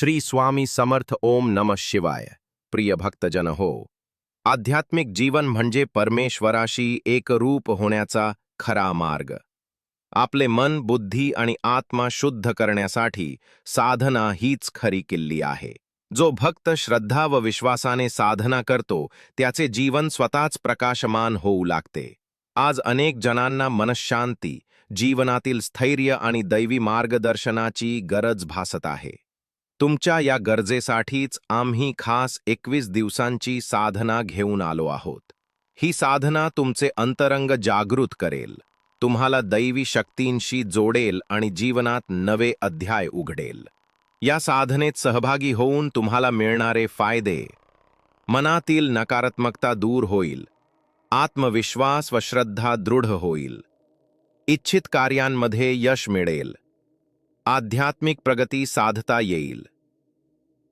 श्री स्वामी समर्थ ओम नम शिवाय। प्रिय भक्तजन हो आध्यात्मिक जीवन म्हणजे परमेश्वराशी एकरूप होण्याचा खरा मार्ग. आपले मन बुद्धी आणि आत्मा शुद्ध करण्यासाठी साधना हीच खरी किल्ली आहे. जो भक्त श्रद्धा व विश्वासाने साधना करतो त्याचे जीवन स्वतःच प्रकाशमान होऊ लागते. आज अनेक जणांना मनशांती जीवनातील स्थैर्य आणि दैवी मार्गदर्शनाची गरज भासत आहे. तुमच्या या गरजेसाठीच आम्ही खास एकवीस दिवसांची साधना घेऊन आलो आहोत. ही साधना तुमचे अंतरंग जागृत करेल. तुम्हाला दैवी शक्तींशी जोडेल आणि जीवनात नवे अध्याय उघडेल. या साधनेत सहभागी होऊन तुम्हाला मिळणारे फायदे मनातील नकारात्मकता दूर होईल. आत्मविश्वास व श्रद्धा दृढ होईल. इच्छित कार्यांमध्ये यश मिळेल. आध्यात्मिक प्रगती साधता येईल.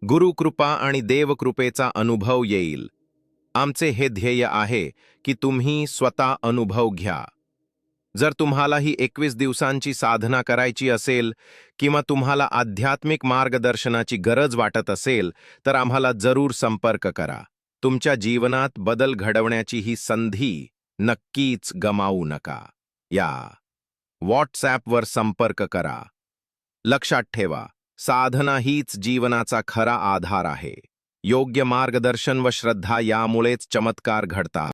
गुरुकृपा आणि देवकृपेचा अनुभव येईल. आमचे हे ध्येय आहे की तुम्ही स्वतः अनुभव घ्या. जर तुम्हाला ही एकवीस दिवसांची साधना करायची असेल किंवा तुम्हाला आध्यात्मिक मार्गदर्शनाची गरज वाटत असेल तर आम्हाला जरूर संपर्क करा. तुमच्या जीवनात बदल घडवण्याची ही संधी नक्कीच गमावू नका. या. व्हॉट्सॲपवर संपर्क करा. लक्षात ठेवा साधना हीच जीवनाचा खरा आधार आहे. योग्य मार्गदर्शन व श्रद्धा यामुळेच चमत्कार घडतात.